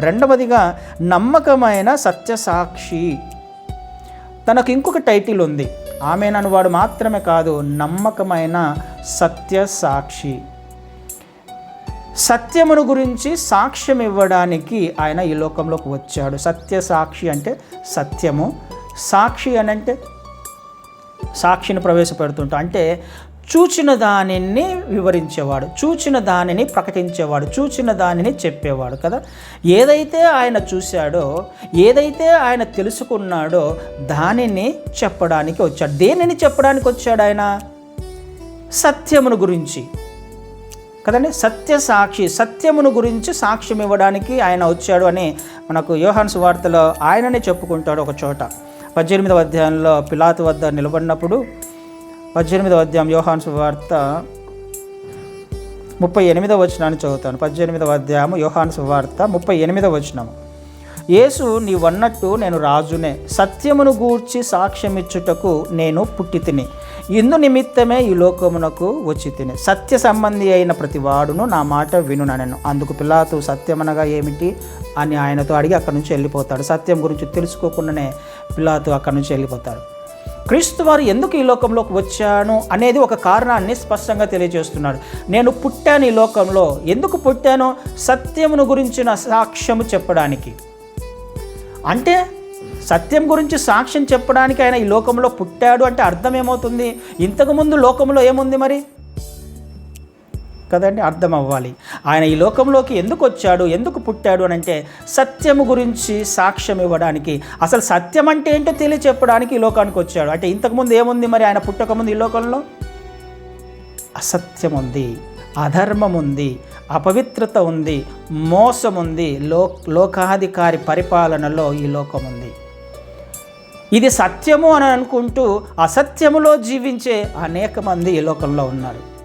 రెండవదిగా నమ్మకమైన సత్యసాక్షి. తనకు ఇంకొక టైటిల్ ఉంది. ఆమెననువాడు మాత్రమే కాదు నమ్మకమైన సత్యసాక్షి. సత్యమును గురించి సాక్ష్యం ఇవ్వడానికి ఆయన ఈ లోకంలోకి వచ్చాడు. సత్య సాక్షి అంటే సత్యము. సాక్షి అని అంటే సాక్షిని ప్రవేశపెడుతుంటా. అంటే చూచిన దానిని వివరించేవాడు చూచిన దానిని ప్రకటించేవాడు చూచిన దానిని చెప్పేవాడు కదా. ఏదైతే ఆయన చూశాడో ఏదైతే ఆయన తెలుసుకున్నాడో దానిని చెప్పడానికి వచ్చాడు. దేనిని చెప్పడానికి వచ్చాడు ఆయన? సత్యమును గురించి. కదండి? సత్య సాక్షి సత్యమును గురించి సాక్ష్యం ఇవ్వడానికి ఆయన వచ్చాడు అని మనకు యోహాన్స్ వార్తలో ఆయననే చెప్పుకుంటాడు ఒక చోట. పద్దెనిమిదవ అధ్యాయంలో పిలాతు వద్ద నిలబడినప్పుడు పద్దెనిమిదవ అధ్యాయం యోహాన్ సువార్త ముప్పై ఎనిమిదవ వచనాన్ని చదువుతాను. పద్దెనిమిదవ అధ్యాయం యోహాన్ సువార్త ముప్పై ఎనిమిదవ వచనము. యేసు నీవన్నట్టు నేను రాజునే. సత్యమును గూర్చి సాక్ష్యమిచ్చుటకు నేను పుట్టి తిని ఇందు నిమిత్తమే ఈ లోకమునకు వచ్చి తిని సత్య సంబంధి అయిన ప్రతి వాడును నా మాట వినునను అందుకు పిల్లాతు సత్యమనగా ఏమిటి? అని ఆయనతో అడిగి అక్కడి నుంచి వెళ్ళిపోతాడు. సత్యం గురించి తెలుసుకోకుండానే పిల్లాతు అక్కడి నుంచి వెళ్ళిపోతాడు. క్రీస్తు వారు ఎందుకు ఈ లోకంలోకి వచ్చాను అనేది ఒక కారణాన్ని స్పష్టంగా తెలియజేస్తున్నాడు నేను పుట్టాను ఈ లోకంలో. ఎందుకు పుట్టాను? సత్యమును గురించిన సాక్ష్యము చెప్పడానికి. అంటే సత్యం గురించి సాక్ష్యం చెప్పడానికి ఆయన ఈ లోకంలో పుట్టాడు అంటే అర్థం ఏమవుతుంది? ఇంతకుముందు లోకంలో ఏముంది మరి? కదండి అర్థం అవ్వాలి ఆయన ఈ లోకంలోకి ఎందుకు వచ్చాడు ఎందుకు పుట్టాడు అని అంటే సత్యము గురించి సాక్ష్యం ఇవ్వడానికి. అసలు సత్యం అంటే ఏంటో తెలియచెప్పడానికి ఈ లోకానికి వచ్చాడు. అంటే ఇంతకుముందు ఏముంది మరి ఆయన పుట్టకముందు ఈ లోకంలో? అసత్యం ఉంది అధర్మం ఉంది అపవిత్రత ఉంది మోసం ఉంది లో లోకాధికారి పరిపాలనలో ఈ లోకం ఉంది ఇది సత్యము అని అనుకుంటూ అసత్యములో జీవించే అనేక మంది ఈ లోకంలో ఉన్నారు.